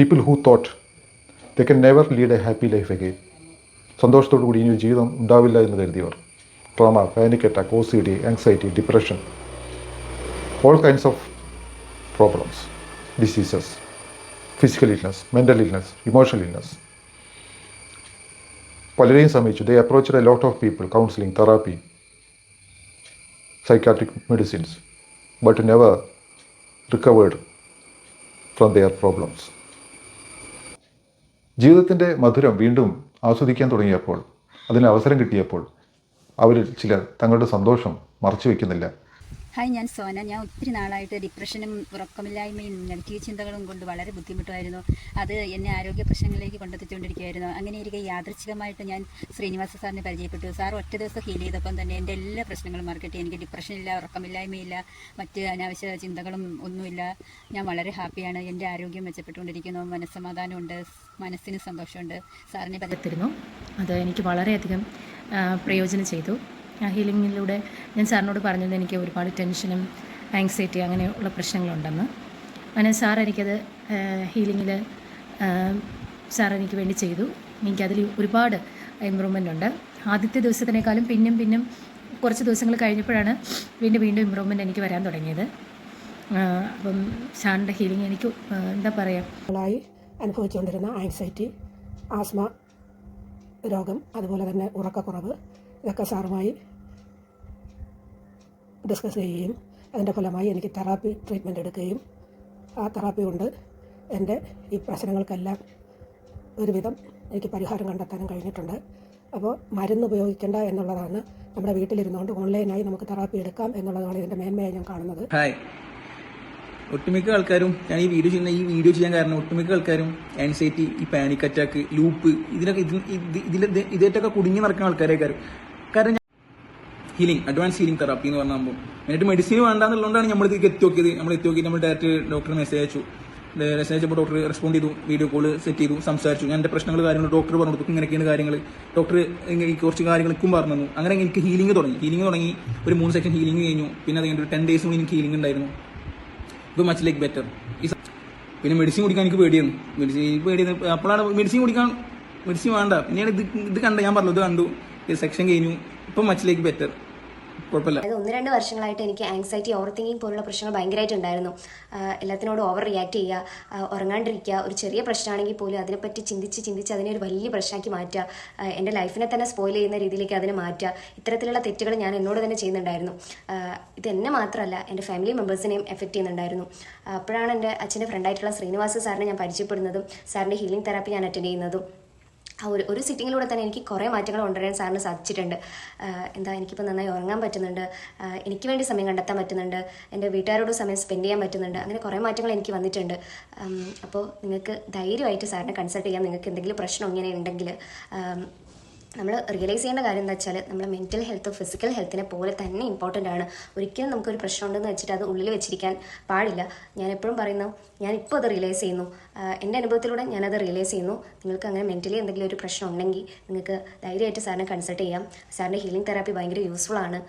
People who thought they can never lead a happy life again സന്തോഷത്തോടു കൂടി ഇനി ജീവിതം ഉണ്ടാവില്ല എന്ന് കരുതിയവർ. Trauma panic attack O C D anxiety depression all kinds of problems diseases physical illness mental illness emotional illness പലരെയും സമീപിച്ചു. They approach a lot of people counselling therapy psychiatric medicines, but never recovered from their problems. ജീവിതത്തിന്റെ മധുരം വീണ്ടും ആസ്വദിക്കാൻ തുടങ്ങിയപ്പോൾ അതിന് അവസരം കിട്ടിയപ്പോൾ അവരിൽ ചിലർ തങ്ങളുടെ സന്തോഷം മറച്ചു വയ്ക്കുന്നില്ല ഹായ് ഞാൻ സോന. ഞാൻ ഒത്തിരി നാളായിട്ട് ഡിപ്രഷനും ഉറക്കമില്ലായ്മയും നെഗറ്റീവ് ചിന്തകളും കൊണ്ട് വളരെ ബുദ്ധിമുട്ടായിരുന്നു അത് എന്നെ ആരോഗ്യ പ്രശ്നങ്ങളിലേക്ക് കൊണ്ടെത്തിച്ചുകൊണ്ടിരിക്കുകയായിരുന്നു. അങ്ങനെ ഇരിക്കെ യാദൃച്ഛികമായിട്ട് ഞാൻ ശ്രീനിവാസ സാറിനെ പരിചയപ്പെട്ടു. സാർ ഒറ്റ ദിവസം ഹീൽ ചെയ്തപ്പം തന്നെ എന്റെ എല്ലാ പ്രശ്നങ്ങളും മാർക്കറ്റ് എനിക്ക് ഡിപ്രഷനില്ല ഉറക്കമില്ലായ്മയില്ല മറ്റ് അനാവശ്യ ചിന്തകളും ഒന്നുമില്ല. ഞാൻ വളരെ ഹാപ്പിയാണ് എന്റെ ആരോഗ്യം മെച്ചപ്പെട്ടുകൊണ്ടിരിക്കുന്നു. മനസ്സമാധാനമുണ്ട്. മനസ്സിന് സന്തോഷമുണ്ട്. സാറിനെ പരിചയപ്പെട്ടിരുന്നു അത് എനിക്ക് വളരെയധികം പ്രയോജനം ചെയ്തു. ആ ഹീലിങ്ങിലൂടെ ഞാൻ സാറിനോട് പറഞ്ഞത് എനിക്ക് ഒരുപാട് ടെൻഷനും ആങ്സൈറ്റി അങ്ങനെയുള്ള പ്രശ്നങ്ങളുണ്ടെന്ന്. അങ്ങനെ സാർ എനിക്കത് ഹീലിങ്ങിൽ സാർ എനിക്ക് വേണ്ടി ചെയ്തു. എനിക്കതിൽ ഒരുപാട് ഇമ്പ്രൂവ്മെന്റ് ഉണ്ട്. ആദ്യത്തെ ദിവസത്തിനേക്കാളും പിന്നും പിന്നും കുറച്ച് ദിവസങ്ങൾ കഴിഞ്ഞപ്പോഴാണ് വീണ്ടും വീണ്ടും ഇമ്പ്രൂവ്മെന്റ് എനിക്ക് വരാൻ തുടങ്ങിയത്. അപ്പം സാറിന്റെ ഹീലിംഗ് എനിക്ക് എന്താ പറയുക അനുഭവിച്ചുകൊണ്ടിരുന്ന ആങ്സൈറ്റി ആസ്മ രോഗം അതുപോലെ തന്നെ ഉറക്കക്കുറവ് ഇതൊക്കെ സാറുമായി ഡിസ്കസ് ചെയ്യുകയും അതിന്റെ ഫലമായി എനിക്ക് തെറാപ്പി ട്രീറ്റ്മെന്റ് എടുക്കുകയും ആ തെറാപ്പി കൊണ്ട് എന്റെ ഈ പ്രശ്നങ്ങൾക്കെല്ലാം ഒരുവിധം എനിക്ക് പരിഹാരം കണ്ടെത്താനും കഴിഞ്ഞിട്ടുണ്ട്. അപ്പോൾ മരുന്ന് ഉപയോഗിക്കേണ്ട എന്നുള്ളതാണ് നമ്മുടെ വീട്ടിലിരുന്നുകൊണ്ട് ഓൺലൈനായി നമുക്ക് തെറാപ്പി എടുക്കാം എന്നുള്ളതാണ് ഇതിന്റെ മേന്മയായി ഞാൻ കാണുന്നത്. ഹായ് ഒട്ടുമിക്ക ആൾക്കാരും ഞാൻ ഈ വീഡിയോ ചെയ്യുന്ന ഈ വീഡിയോ ചെയ്യാൻ കാരണം ഒട്ടുമിക്ക ആൾക്കാരും ആൻസൈറ്റി ഈ പാനിക് അറ്റാക്ക് ലൂപ്പ് ഇതിനൊക്കെ ഇതിൽ ഇതേറ്റൊക്കെ കുടുങ്ങി നടക്കുന്ന ആൾക്കാരെ കാര്യം കാരണം ഹീലിംഗ് അഡ്വാൻസ് ഹീലിംഗ് തെറാപ്പി എന്ന് പറഞ്ഞാൽ മെയിനായിട്ട് മെഡിസിൻ വേണ്ടാന്നുള്ളതുകൊണ്ടാണ് നമ്മൾ ഇതിലേക്ക് എത്തി നോക്കിയത് നമ്മൾ എത്തി നോക്കി നമ്മൾ ഡയറക്റ്റ് ഡോക്ടറെ മെസ്സേജ് അയച്ചു മെസ്സേജ് അയച്ചപ്പോൾ ഡോക്ടർ റെസ്പോണ്ട് ചെയ്തു വീഡിയോ കോൾ സെറ്റ് ചെയ്തു സംസാരിച്ചു. ഞാൻ എന്റെ പ്രശ്നങ്ങൾ കാര്യങ്ങൾ ഡോക്ടർ പറഞ്ഞു കൊടുക്കും ഇങ്ങനെയൊക്കെയാണ് കാര്യങ്ങൾ ഡോക്ടർ എനിക്ക് കുറച്ച് കാര്യങ്ങൾക്കും പറഞ്ഞു അങ്ങനെ എനിക്ക് ഹീലിംഗ് തുടങ്ങി. ഹീലിംഗ് തുടങ്ങി. ഒരു മൂന്ന് സെക്ഷൻ ഹീലിംഗ് കഴിഞ്ഞു. പിന്നെ അത് കഴിഞ്ഞിട്ട് ഒരു ടെൻ ഡേയ്സ് എനിക്ക് ഹീലിംഗ് ഉണ്ടായിരുന്നു. ഇപ്പോൾ മച്ച് ലൈക്ക് ബെറ്റർ പിന്നെ മെഡിസിൻ കുടിക്കാൻ എനിക്ക് പേടിയായിരുന്നു. മെഡിസിൻ പേടിയായിരുന്നു അപ്പോഴാണ് മെഡിസിൻ കുടിക്കാൻ മെഡിസിൻ വേണ്ട. പിന്നെയാണ് ഇത് ഇത് കണ്ട ഞാൻ പറഞ്ഞു ഇത് കണ്ടു. സെക്ഷൻ കഴിഞ്ഞു. ഇപ്പം മച്ചിലേക്ക് ബെറ്റർ അതായത് ഒന്ന് രണ്ട് വർഷങ്ങളായിട്ട് എനിക്ക് ആങ്സൈറ്റി ഓവർ തിങ്കിങ് പോലുള്ള പ്രശ്നങ്ങൾ ഭയങ്കരമായിട്ട് ഉണ്ടായിരുന്നു. എല്ലാത്തിനോടും ഓവർ റിയാക്ട് ചെയ്യുക ഉറങ്ങാണ്ടിരിക്കുക ഒരു ചെറിയ പ്രശ്നമാണെങ്കിൽ പോലും അതിനെപ്പറ്റി ചിന്തിച്ച് ചിന്തിച്ച് അതിനെ ഒരു വലിയ പ്രശ്നമാക്കി മാറ്റുക. എന്റെ ലൈഫിനെ തന്നെ സ്പോയിൽ ചെയ്യുന്ന രീതിയിലേക്ക് അതിനെ മാറ്റുക. ഇത്തരത്തിലുള്ള തെറ്റുകൾ ഞാൻ എന്നോട് തന്നെ ചെയ്യുന്നുണ്ടായിരുന്നു. ഇത് എന്നെ മാത്രമല്ല എന്റെ ഫാമിലി മെമ്പേഴ്സിനെയും എഫക്റ്റ് ചെയ്യുന്നുണ്ടായിരുന്നു. അപ്പോഴാണ് എന്റെ അച്ഛന്റെ ഫ്രണ്ടായിട്ടുള്ള ശ്രീനിവാസ സാറിനെ ഞാൻ പരിചയപ്പെടുന്നതും സാറിന്റെ ഹീലിംഗ് തെറാപ്പി ഞാൻ അറ്റൻഡ് ചെയ്യുന്നതും. ആ ഒരു ഒരു സിറ്റിങ്ങിലൂടെ തന്നെ എനിക്ക് കുറേ മാറ്റങ്ങൾ കൊണ്ടുവരാൻ സാറിന് സാധിച്ചിട്ടുണ്ട്. എന്താ എനിക്കിപ്പോൾ നന്നായി ഉറങ്ങാൻ പറ്റുന്നുണ്ട്. എനിക്ക് വേണ്ടി സമയം കണ്ടെത്താൻ പറ്റുന്നുണ്ട്. എന്റെ വീട്ടുകാരോട് സമയം സ്പെൻഡ് ചെയ്യാൻ പറ്റുന്നുണ്ട്. അങ്ങനെ കുറേ മാറ്റങ്ങൾ എനിക്ക് വന്നിട്ടുണ്ട്. അപ്പോൾ നിങ്ങൾക്ക് ധൈര്യമായിട്ട് സാറിനെ കൺസൾട്ട് ചെയ്യാം. നിങ്ങൾക്ക് എന്തെങ്കിലും പ്രശ്നം ഇങ്ങനെ ഉണ്ടെങ്കിൽ നമ്മൾ റിയലൈസ് ചെയ്യേണ്ട കാര്യം എന്താ വെച്ചാൽ നമ്മുടെ മെന്റൽ ഹെൽത്ത് ഫിസിക്കൽ ഹെൽത്തിനെ പോലെ തന്നെ ഇമ്പോർട്ടന്റ് ആണ്. ഒരിക്കലും നമുക്കൊരു പ്രശ്നം ഉണ്ടെന്ന് വെച്ചിട്ട് അത് ഉള്ളിൽ വെച്ചിരിക്കാൻ പാടില്ല. ഞാൻ എപ്പോഴും പറയുന്നു ഞാൻ ഇപ്പോൾ അത് റിയലൈസ് ചെയ്യുന്നു. എന്റെ അനുഭവത്തിലൂടെ ഞാനത് റിയലൈസ് ചെയ്യുന്നു. നിങ്ങൾക്ക് അങ്ങനെ മെന്റലി എന്തെങ്കിലും ഒരു പ്രശ്നം ഉണ്ടെങ്കിൽ നിങ്ങൾക്ക് ധൈര്യമായിട്ട് സാറിനെ കൺസൾട്ട് ചെയ്യാം. സാറിന്റെ ഹീലിംഗ് തെറാപ്പി ഭയങ്കര യൂസ്ഫുൾ ആണ്.